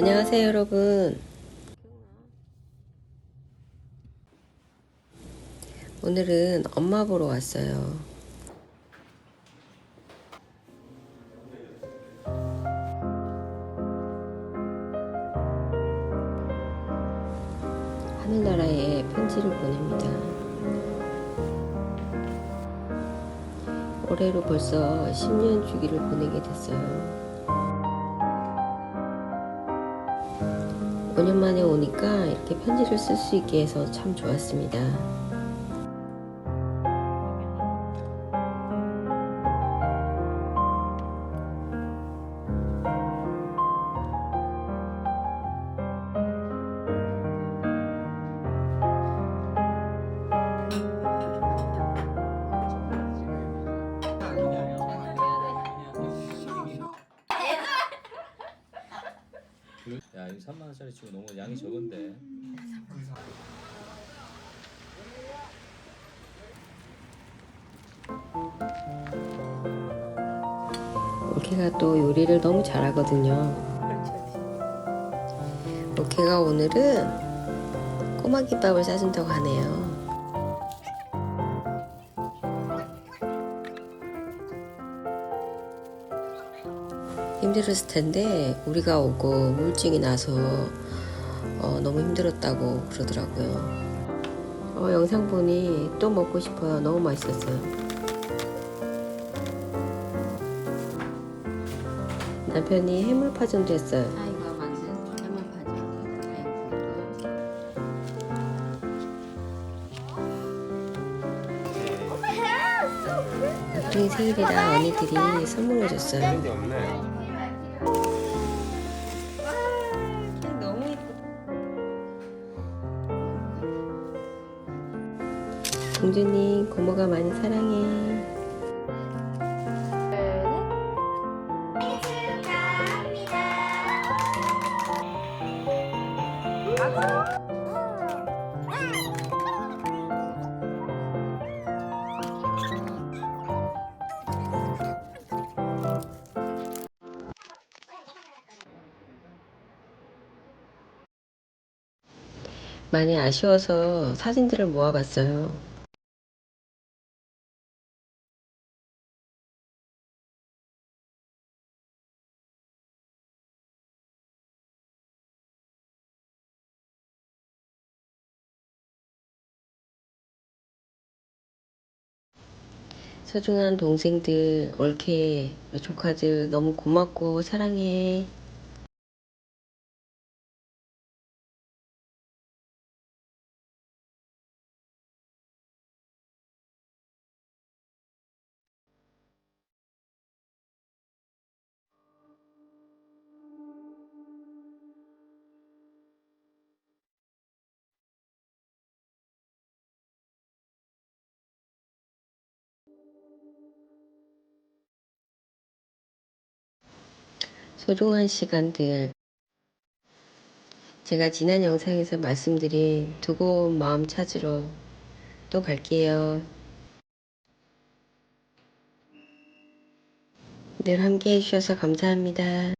안녕하세요, 여러분. 오늘은 엄마 보러 왔어요. 하늘나라에 편지를 보냅니다. 올해로 벌써 10년 주기를 보내게 됐어요. 5년 만에 오니까 이렇게 편지를 쓸 수 있게 해서 참 좋았습니다. 야 이거 3만 원짜리 치고 너무 양이 적은데. 올케가 또 요리를 너무 잘하거든요. 올케가 오늘은 꼬마 김밥을 싸준다고 하네요. 힘들었을 텐데 우리가 오고 우울증이 나서 어, 너무 힘들었다고 그러더라고요. 어, 영상 보니 또 먹고 싶어요. 너무 맛있었어요. 남편이 해물파전도 했어요. 아이가 만든 해물파전. 나중에 생일이라 언니들이 선물을 줬어요. 너무 예쁘다. 공주님 고모가 많이 사랑해. 많이 아쉬워서 사진들을 모아봤어요. 소중한 동생들, 올케, 조카들 너무 고맙고 사랑해. 소중한 시간들. 제가 지난 영상에서 말씀드린 두고 온 마음 찾으러 또 갈게요. 늘 함께 해주셔서 감사합니다.